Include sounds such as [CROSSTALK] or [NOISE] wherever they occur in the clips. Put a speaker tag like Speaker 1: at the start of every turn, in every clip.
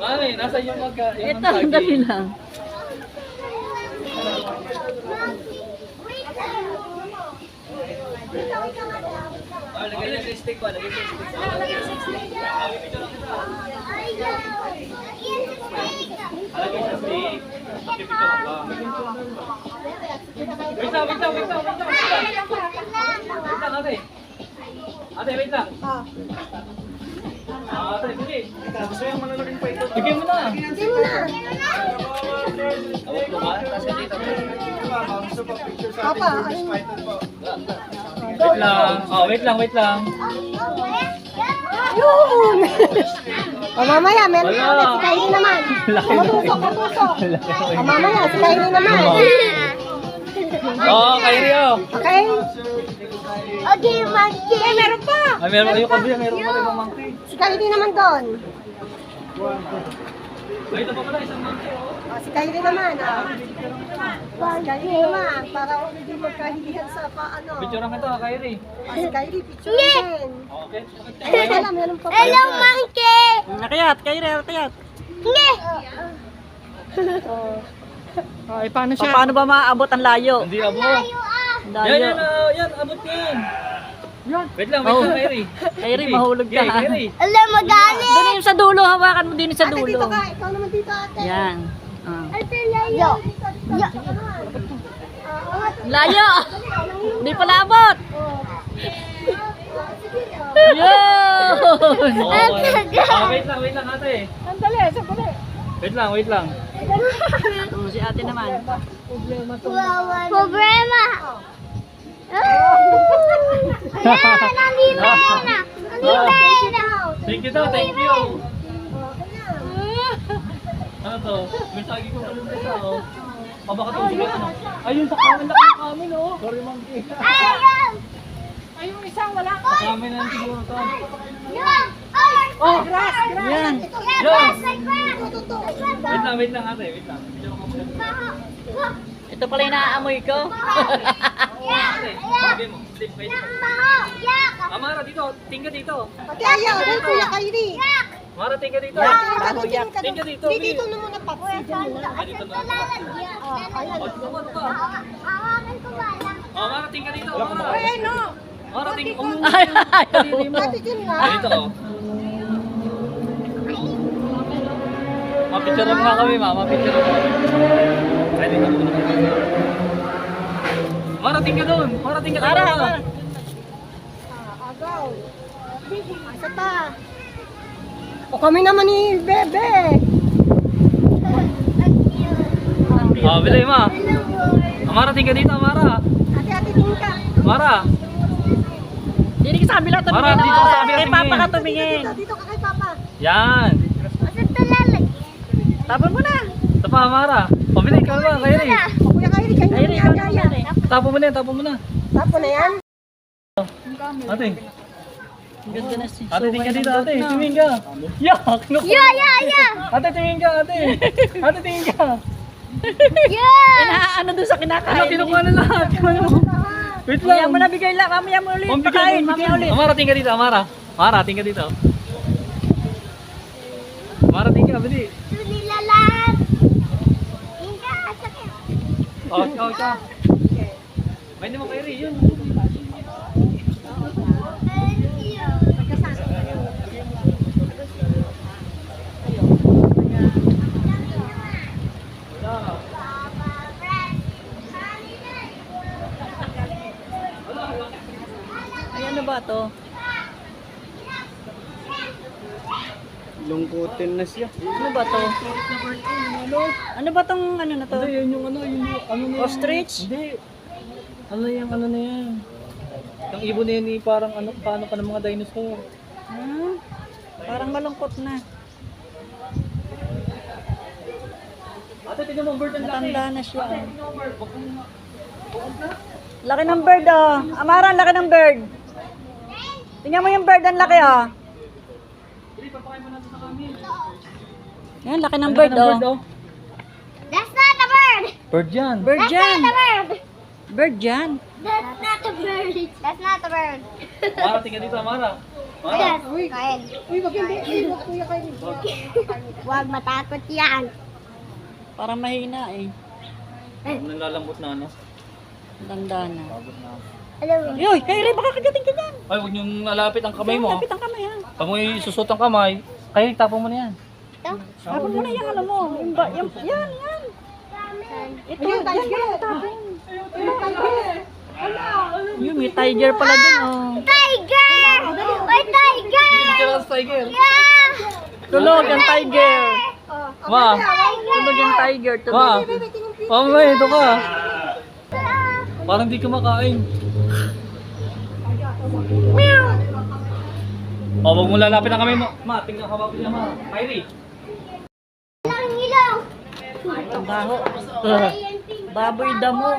Speaker 1: Mami, nasa yung magka... yung
Speaker 2: Ito, ang dali lang.
Speaker 1: Wait lang, wait lang, wait lang, wait lang. Wait lang, ate. Ate, wait lang. Ah, ate, sige. Gusto yung malalaking pa ito. Bigyan mo na. Awag mo ba? Kasi dito.
Speaker 3: Papa, ayun.
Speaker 1: Wait lang. Oh, wait lang, wait lang.
Speaker 3: Yun! o mamaya, meron
Speaker 1: Wala.
Speaker 3: ulit. Si Kylie naman.
Speaker 1: Laki,
Speaker 3: Matusok,
Speaker 1: laki.
Speaker 3: matusok.
Speaker 1: Laki.
Speaker 3: O mamaya, si Kylie naman.
Speaker 1: Oo, kay Rio.
Speaker 3: Okay? Okay, monkey. Eh, meron pa.
Speaker 1: Ay, meron kayo kabi, meron pa rin monkey.
Speaker 3: Si Kylie naman doon.
Speaker 1: Ay, ito pa pala, isang monkey, oh.
Speaker 3: Si Kylie naman. ah. Si Kylie naman. Para hindi magkahilihan sa paano.
Speaker 1: Picture ang ito, kay Rio.
Speaker 3: O, si Kylie, picture din.
Speaker 1: Okay,
Speaker 3: Ay, wala, meron pa.
Speaker 4: Hello, monkey!
Speaker 2: Nakayat, kayo rin, nakayat.
Speaker 4: Nge!
Speaker 2: Ay, paano siya? paano ba maaabot ang layo?
Speaker 1: Hindi abo.
Speaker 2: Ang
Speaker 1: Yan,
Speaker 2: layo.
Speaker 1: yan, ah, yan, abot yan. Yan. Wait lang, wait
Speaker 2: Oh.
Speaker 1: lang. Kay [LAUGHS] Rio,
Speaker 2: mahulog ka.
Speaker 1: Kay Rio.
Speaker 4: Hello, magaling!
Speaker 2: Doon yung sa dulo, hawakan mo din sa
Speaker 3: Ate, dito
Speaker 2: dulo.
Speaker 3: ka. Ikaw naman dito, ate.
Speaker 2: Yan. Ah.
Speaker 4: Ate, layo! Yo!
Speaker 2: Layo! Hindi pala abot! Yun!
Speaker 1: Oo, ah, wait lang, wait lang, ate.
Speaker 3: Sandali, sandali.
Speaker 1: Wait lang, wait lang.
Speaker 2: Oh, si ate naman.
Speaker 4: Problema! Ayan, nandito na! Nandito na!
Speaker 1: Thank you daw, thank you. Ano to? May sagi ko ano dito, oh. O baka to sige ano. Ayun sa kamin na kamin, oh. Sorry, monkey.
Speaker 4: Ayaw!
Speaker 3: Ay, yung isang wala.
Speaker 1: Sa kamin na siguro to.
Speaker 4: Yan!
Speaker 3: Oh, grass, grass.
Speaker 2: Yan.
Speaker 4: Yan!
Speaker 1: Yan. Wait lang, wait lang, ate. Wait lang. Video ko muna.
Speaker 2: Ito pala yung naaamoy ko. [LAUGHS]
Speaker 1: Amara, dito. Tingka dito.
Speaker 3: Ate, ayaw. Doon, kuya Kylie.
Speaker 1: Mara, tingka dito.
Speaker 2: Bago yak.
Speaker 1: Tingka dito,
Speaker 3: dito na muna, Pat. Dito.
Speaker 1: Ah, dito na.
Speaker 3: Ah.
Speaker 1: Oh, ba?
Speaker 4: Hawakan ko ba lang?
Speaker 1: Oh, Mara, tingka dito. Mara.
Speaker 3: Ay, no.
Speaker 1: Mara, tingka. Um,
Speaker 2: Ay,
Speaker 1: mo.
Speaker 3: Ate, dyan.
Speaker 1: Ah, dito, oh. Mapicture mo nga kami, ma. Mapicture mo kami. Pwede ka muna. Marating ka doon. Marating ka doon.
Speaker 2: tara.
Speaker 3: Ah, agaw. Asa pa? O kami naman ni Bebe.
Speaker 1: Ah, bilay ma. Amara, tingka dito, Amara.
Speaker 3: Ate, ate, tingin ka.
Speaker 1: Mara.
Speaker 2: Hindi ka sa kabila tumingin.
Speaker 1: Mara, dito ka sa kabila
Speaker 2: Kay Papa
Speaker 1: tumingin.
Speaker 2: ka tumingin.
Speaker 3: Dito, dito ka kay Papa.
Speaker 1: Yan.
Speaker 4: Basta talalagyan.
Speaker 2: Tapon mo na.
Speaker 1: Ito pa, Amara. Pabilis ka
Speaker 3: kuya kayo
Speaker 2: Ay,
Speaker 3: naman
Speaker 2: ikaw
Speaker 3: ni
Speaker 2: naman eh.
Speaker 1: Tapo mo na yan, tapo mo na.
Speaker 3: Tapo na yan.
Speaker 1: Ate. Ate, tingka dito, ate. Tumingin ka. Yak.
Speaker 4: Ya, ya, ya!
Speaker 1: Ate, tingin ka, ate. [LAUGHS] Ate, tingin ka.
Speaker 4: Ya!
Speaker 2: Ay, na- ano doon sa
Speaker 1: Ano,
Speaker 2: kinakain?
Speaker 1: kinukuha na lahat. Ano? Wait
Speaker 2: Mamaya
Speaker 1: lang.
Speaker 2: mo na bigay lang. Mamaya mo ulit. Pakain. Mamaya ulit.
Speaker 1: Amara, tingka dito, Amara. Amara, tingka dito. Amara, tingka, bili.
Speaker 4: Sunilalan! Inga, sakit!
Speaker 1: Oh, ikaw, ikaw. May naman kay Ray, yun.
Speaker 2: Ay, ano ba to?
Speaker 5: Lungkutin na siya.
Speaker 2: Ano ba to? Ano ba tong ano na to?
Speaker 1: Hindi, yun yung ano, yun yung ano na yan.
Speaker 2: Ostrich?
Speaker 1: Hindi. Ano yung ano na yan? Yung ibon na yan eh, parang ano, paano pa ng mga dinosaur.
Speaker 2: Hmm? Parang malungkot na.
Speaker 1: Ate, tingnan mo, bird ang laki.
Speaker 2: Matanda na siya.
Speaker 1: Ate, tingnan mo, bird.
Speaker 2: Laki ng bird, oh. Amara, laki ng bird. Tingnan mo yung bird, ang laki, oh. Yan, laki ng bird, oh.
Speaker 4: That's not a bird.
Speaker 1: Bird yan.
Speaker 2: Bird
Speaker 4: That's
Speaker 2: yan.
Speaker 4: not a bird.
Speaker 2: Bird yan.
Speaker 4: That's not a bird. That's not a bird.
Speaker 1: Mara, tingnan dito, Mara. Mara.
Speaker 4: Yes. Kain.
Speaker 3: Uy, wag hindi. Uy, kuya.
Speaker 4: Huwag matakot yan.
Speaker 2: Parang mahina, eh.
Speaker 1: Nalalambot na ano.
Speaker 2: Tanda na.
Speaker 4: Alam mo.
Speaker 2: Yoy, kay Ray, baka kagating ka dyan.
Speaker 1: Ay, huwag niyong nalapit ang kamay mo.
Speaker 2: Lapit ang kamay, ha.
Speaker 1: Pag mo isusot ang kamay, kayo tapon mo na yan.
Speaker 4: Ito.
Speaker 2: Tapon mo na yan, alam mo. Yung, ba, yung, yan, yan. Ito, yan, yan, tapon. Yung may tiger pala dun, oh.
Speaker 4: Tiger! May tiger!
Speaker 1: Sa tiger.
Speaker 4: Yeah!
Speaker 2: Tulog ang tiger.
Speaker 1: Ma,
Speaker 2: Tulog yung tiger,
Speaker 1: ma. Mama, ito ka. Parang di ka makain.
Speaker 4: Meow!
Speaker 1: O, huwag mo lalapit ang kamay mo. Ma, tingnan hawak niya, ma. Kyrie.
Speaker 4: Ang ilaw!
Speaker 2: Ang baho. Baboy damo.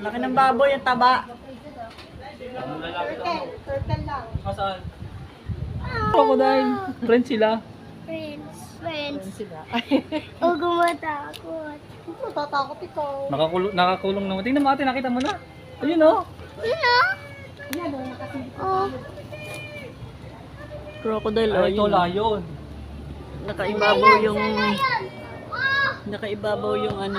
Speaker 2: Laki ng baboy, ang taba.
Speaker 3: Turtle, turtle lang.
Speaker 1: Masaan? Crocodile. Friends sila.
Speaker 4: Friends, friends. Huwag [LAUGHS] matakot.
Speaker 3: Matatakot ikaw.
Speaker 1: Nakakulong, nakakulong naman. Tingnan mo ate, nakita mo na. Ayun oh.
Speaker 4: Yun o. Oh.
Speaker 2: Crocodile, oh,
Speaker 1: Ay, ito lion.
Speaker 2: Nakaibabaw yung,
Speaker 4: Ayan.
Speaker 2: Nakaibabaw yung ano.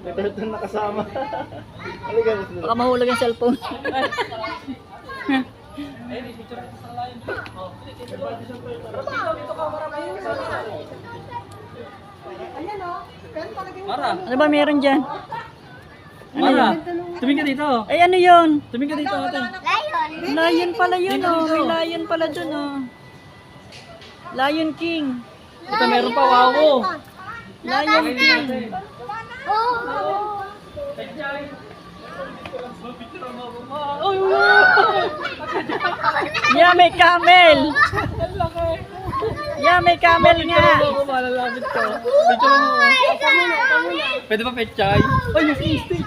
Speaker 1: May turtle na kasama.
Speaker 2: Baka mahulog yung cellphone.
Speaker 1: Ayun, picture sa lion. Oh.
Speaker 3: Ayan o. Ganun talaga yung
Speaker 1: Mara,
Speaker 2: ano ba meron dyan?
Speaker 1: Mara. Tumingin ka dito.
Speaker 2: Ay, ano yun?
Speaker 1: Tumingin ka dito ate.
Speaker 4: Lion.
Speaker 2: Lion pala yun, oh. May lion pala dun, oh. Lion King.
Speaker 1: Ito meron pa, wow.
Speaker 2: Lion King.
Speaker 4: Oh.
Speaker 2: Yeah, may camel. [LAUGHS] Yeah, may camel nga.
Speaker 1: Ako malalapit ko. Picture mo. Pwede ba pechay? Ay, yung stick.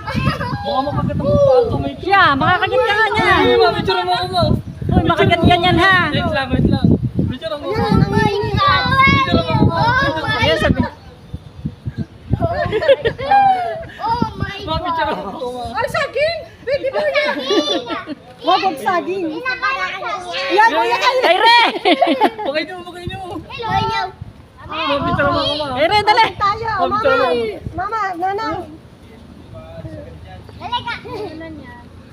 Speaker 1: Baka makagat ang. May
Speaker 2: Yeah, makakagat ka nga niya.
Speaker 1: Ay, ma, picture mo ako mo.
Speaker 2: Uy, makagat ka niyan, ha.
Speaker 1: Wait lang, wait lang. Picture mo ako.
Speaker 4: Oh my God.
Speaker 1: Picture mo ako.
Speaker 4: Oh my
Speaker 2: Ayan, sabi.
Speaker 4: Oh my
Speaker 1: Ma, picture mo ako.
Speaker 3: Ay, saging! Baby mo yan! Wag wag saging. Yan, kuya kayo!
Speaker 2: Ay, Re!
Speaker 1: Bagay niyo, bagay niyo.
Speaker 4: Hello.
Speaker 1: Ma, picture mo ako, ma.
Speaker 2: Ay, Re, dali.
Speaker 3: Tayo,
Speaker 1: Oh,
Speaker 3: mama!
Speaker 1: picture mo.
Speaker 3: Mama, nanang!
Speaker 4: Dali ka.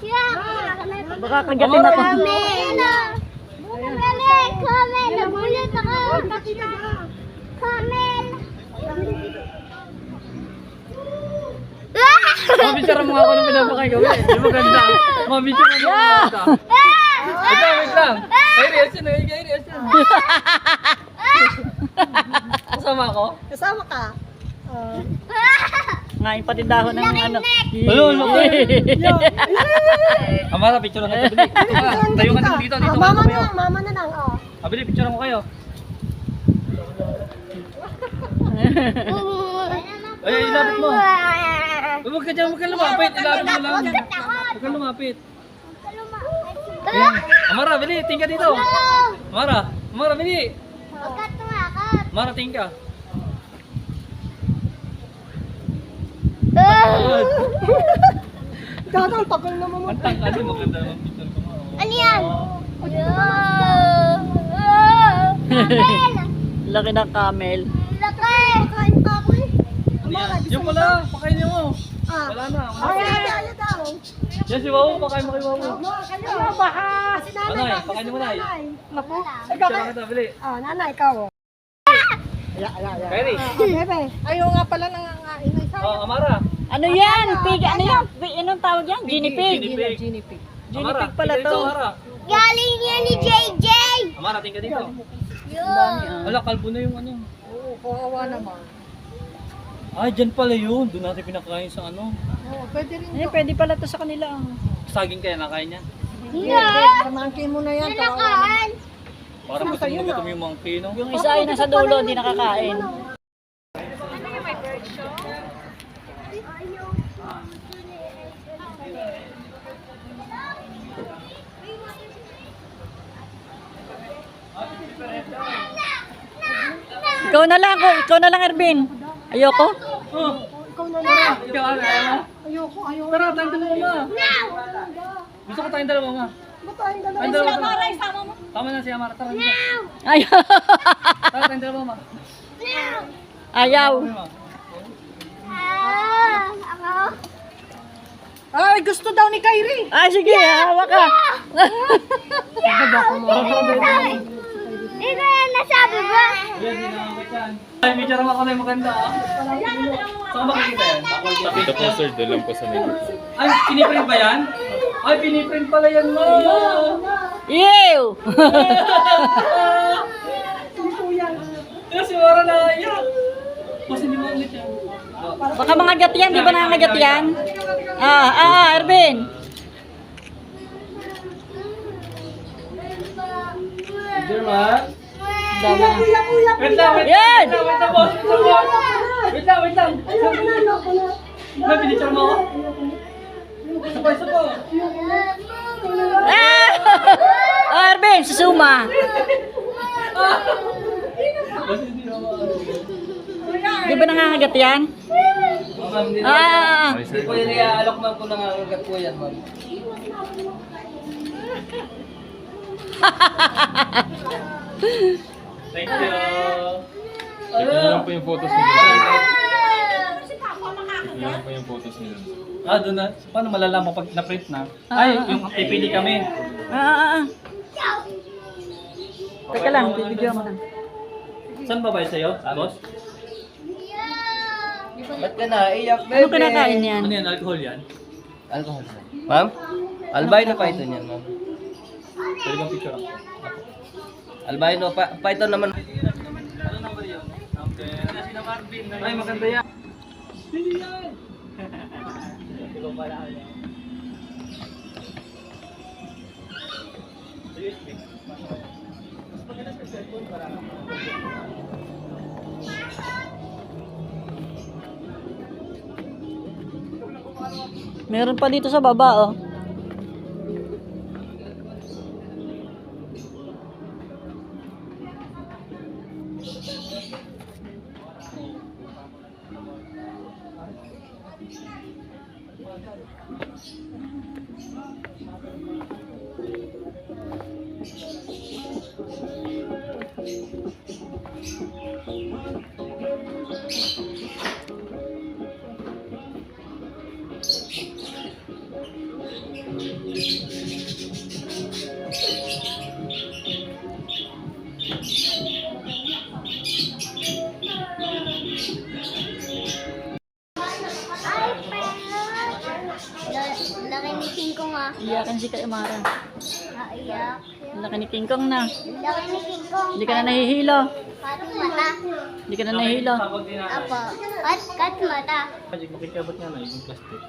Speaker 4: Kaya
Speaker 2: Baka kagatin ako.
Speaker 4: Kamel! Kamel! Kamel! Nagulat ako! Kamel!
Speaker 1: Ma, picture mo ako nung pinapakay ko. eh. Di ba ganda? Ma, picture mo ako. ganda. Wait lang. Ay, reaction na. Ay, reaction. [LAUGHS] Kasama ako?
Speaker 3: Kasama ka? Uh,
Speaker 2: Ngayon pati dahon ng ano.
Speaker 1: Hello, laki. Amara, picture lang. Bili. Tayo ka dito, dito.
Speaker 3: Ah, mama na lang, mama na lang. Oh.
Speaker 1: Ah, bili, picture mo kayo. Ay, ilapit mo. Huwag ka dyan, huwag ka lumapit. Ilapit mo lang. Huwag ka lumapit. Amara, bili, tingka dito. Amara, Amara, bili.
Speaker 4: Huwag ka
Speaker 1: tingka.
Speaker 4: Ah!
Speaker 3: Dadang, tagal naman mo.
Speaker 1: Ang tangka din, maganda naman picture ko. mo.
Speaker 4: Ano yan? Ah! Kamel!
Speaker 2: Laki ng camel.
Speaker 4: Laki!
Speaker 3: Kain pa ako eh.
Speaker 1: Ano? Yung pala, pakain niyo mo.
Speaker 3: Ah.
Speaker 1: Wala na.
Speaker 3: Ay, daw.
Speaker 1: Yan si Wawu, pakain mo kay Wawu.
Speaker 3: Mo, kayo. Baha. Si nanay.
Speaker 1: Nanay,
Speaker 3: ba?
Speaker 1: pakain mo, Nay.
Speaker 3: Naku.
Speaker 1: Picture lang kita, bili.
Speaker 3: Ah, nanay, ikaw. Ayan, ayan, ayan.
Speaker 1: Kyrie.
Speaker 3: Ah, bebe. Ayaw nga pala nangangain. Ay, sabi.
Speaker 1: Oh, Amara.
Speaker 2: Ano yan? Pig, ano yan? Pig, anong tawag yan? Guinea pig.
Speaker 1: Guinea pig.
Speaker 3: Guinea pig.
Speaker 2: Pala to.
Speaker 4: Galing yan ni JJ!
Speaker 1: Amara, tingka dito.
Speaker 4: Yun!
Speaker 1: Wala, kalbo na yung ano.
Speaker 3: Oo, kawawa naman.
Speaker 1: Ay, dyan pala yun. Doon natin pinakain sa ano.
Speaker 3: Oo, pwede rin.
Speaker 2: Eh, pwede pala to sa kanila. oh.
Speaker 1: Saging kaya nakain niya.
Speaker 3: Hindi, pamangkin mo na yan.
Speaker 4: Nanakaan!
Speaker 1: Parang gusto mo gutom yung monkey, no?
Speaker 2: Yung isa ay nasa dulo, hindi nakakain. Ikaw na lang, ko- ikaw na lang, Ervin. Ayoko.
Speaker 1: Oh, ikaw na lang. Ikaw, ano, ano?
Speaker 3: Ayoko, ayoko.
Speaker 1: Tara, tayong dalawa, ma. Gusto ko tayong dalawa, ma.
Speaker 3: Ba't tayong dalawa?
Speaker 1: Tayong dalawa, ma. Tama na si Amara. Tara, dito.
Speaker 2: Ay
Speaker 1: Tara, tayong dalawa, ma.
Speaker 2: Ayaw.
Speaker 4: Ah, ako.
Speaker 3: Ay, gusto daw ni Kyrie.
Speaker 2: Ay, sige, hawak ka.
Speaker 4: Ko yan nasabi ba?
Speaker 1: Yan, ginamit yan. Ay, may charang ako na yung maganda, ah. Saan ba makikita yan?
Speaker 5: Nakita po sir, doon lang po sa may
Speaker 1: Ay, piniprint ba yan? Ay, piniprint pala yan, ma.
Speaker 2: Ew! [LAUGHS]
Speaker 1: Kasi wala na iyak. Kasi hindi mo ulit yan.
Speaker 2: Baka mga gat yan, di ba nangagat yan? Ah, ah, ah, Ervin.
Speaker 1: German.
Speaker 2: Na.
Speaker 3: Kuya, kuya,
Speaker 1: Wait lang, wait
Speaker 2: Yan!
Speaker 1: lang, wait lang, boss. Wait lang, boss. Wait lang, wait lang.
Speaker 3: ayoko na, ayoko na.
Speaker 1: May pinicture mo ako? Isa pa, isa pa.
Speaker 2: Ah! Oh, Ervin, susuma. Di ba nangangagat yan?
Speaker 1: Ma'am, hindi na.
Speaker 2: Ah,
Speaker 1: Hindi po yan iaalok ma'am kung nangangagat po yan, ma'am. Thank you.
Speaker 5: Tignan lang po yung photos nila. [LAUGHS] Tignan lang po yung photos nila.
Speaker 1: Ah, doon na. Paano malalaman pag na-print na? Ay, yung pipili kami.
Speaker 2: ah, ah, ah. Teka lang, bibidyo mo lang.
Speaker 1: Saan ba ba sa'yo, boss?
Speaker 6: Ba't ka naiyak,
Speaker 2: Ano kinakain yan?
Speaker 1: Ano yan, alcohol yan?
Speaker 6: Alcohol sir. Ma'am? Albino python yan, ma'am.
Speaker 1: Pwede bang picture ako?
Speaker 6: Albino pa python naman.
Speaker 1: Ano number yun? Okay. Sina Marvin. Ay, maganda yan. Hindi yan. Ikaw pala.
Speaker 2: Meron pa dito sa baba, oh.
Speaker 4: Ni King Kong ah.
Speaker 2: Iyakan si Kay Amara.
Speaker 4: Naiyak.
Speaker 2: Laki ni King Kong na.
Speaker 4: Laki ni King Kong.
Speaker 2: Hindi ka na nahihilo.
Speaker 4: Kat mata.
Speaker 2: Hindi ka na
Speaker 1: natin.
Speaker 4: Apo. Kat mata.
Speaker 1: Magic, makikabot nga na yung plastic.